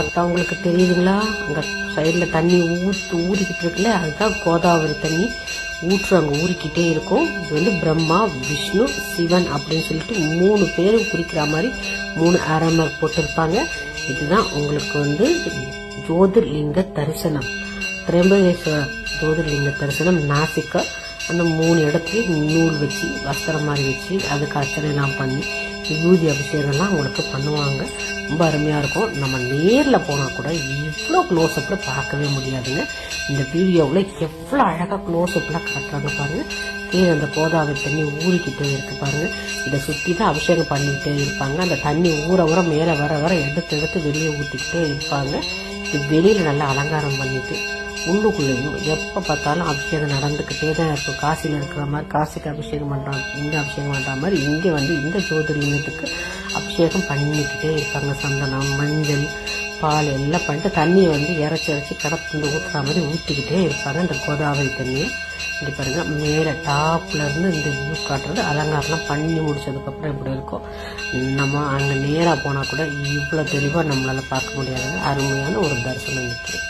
பார்த்தா உங்களுக்கு தெரியுதுங்களா? அங்கே சைடில் தண்ணி ஊற்று ஊறிக்கிட்டு இருக்குல்ல? அதுதான் கோதாவரி தண்ணி. ஊற்று அங்கே ஊறிக்கிட்டே இருக்கும். இது வந்து பிரம்மா விஷ்ணு சிவன் அப்படின்னு சொல்லிட்டு மூணு பேரும் குறிக்கிற மாதிரி மூணு அரமர் போட்டிருப்பாங்க. இதுதான் உங்களுக்கு வந்து ஜோதிர்லிங்க தரிசனம். திரம்பகேஸ்வரர் ஜோதிர்லிங்க தரிசனம் நாசிக்கா. அந்த மூணு இடத்துலையும் நூல் வச்சு வஸ்திரம் மாதிரி வச்சு அதுக்கு அர்ச்சனைலாம் பண்ணி விபூதி அபிஷேகம்லாம் உங்களுக்கு பண்ணுவாங்க. ரொம்ப அருமையாக இருக்கும். நம்ம நேரில் போனால் கூட இவ்வளோ க்ளோஸ்அப்பில் பார்க்கவே முடியாதுங்க. இந்த வீடியோவில் எவ்வளோ அழகாக க்ளோஸ்அப்பில் காட்டுறாங்க பாருங்கள் கீழே அந்த கோதாவரி தண்ணி ஊறிக்கிட்டே இருக்கு பாருங்கள் இதை சுற்றி தான் அபிஷேகம் பண்ணிக்கிட்டே இருப்பாங்க. அந்த தண்ணி ஊற ஊற மேலே வர வர எடுத்து எடுத்து வெளியே ஊற்றிக்கிட்டே இருப்பாங்க. இது வெளியில் நல்லா அலங்காரம் பண்ணிவிட்டு உள்ளுக்குள்ளேயும் எப்போ பார்த்தாலும் அபிஷேகம் நடந்துக்கிட்டே தான் இருக்கும். காசியில் இருக்கிற மாதிரி காசிக்கு அபிஷேகம் பண்ணுறாங்க இங்கே அபிஷேகம் பண்ணுற மாதிரி இங்கே வந்து இந்த ஜோதிர்லிங்கத்துக்கு அபிஷேகம் பண்ணிக்கிட்டே இருக்காங்க. சந்தனம் மஞ்சள் பால் எல்லாம் பண்ணிட்டு தண்ணியை வந்து இறச்சி இறச்சி கடத்துல ஊற்றுற மாதிரி ஊற்றிக்கிட்டே இருப்பாங்க இந்த கோதாவரி தண்ணியை. இப்படி பாருங்கள் மேலே டாப்லேருந்து இந்த வியூ காட்டுறது அலங்காரம்லாம் பண்ணி முடிச்சதுக்கப்புறம் இப்படி இருக்கும். நம்ம அங்கே நேராக போனால் கூட இவ்வளோ தெளிவாக நம்மளால் பார்க்க முடியாதுங்க. அருமையான ஒரு தரிசனம் நிற்கிறேன்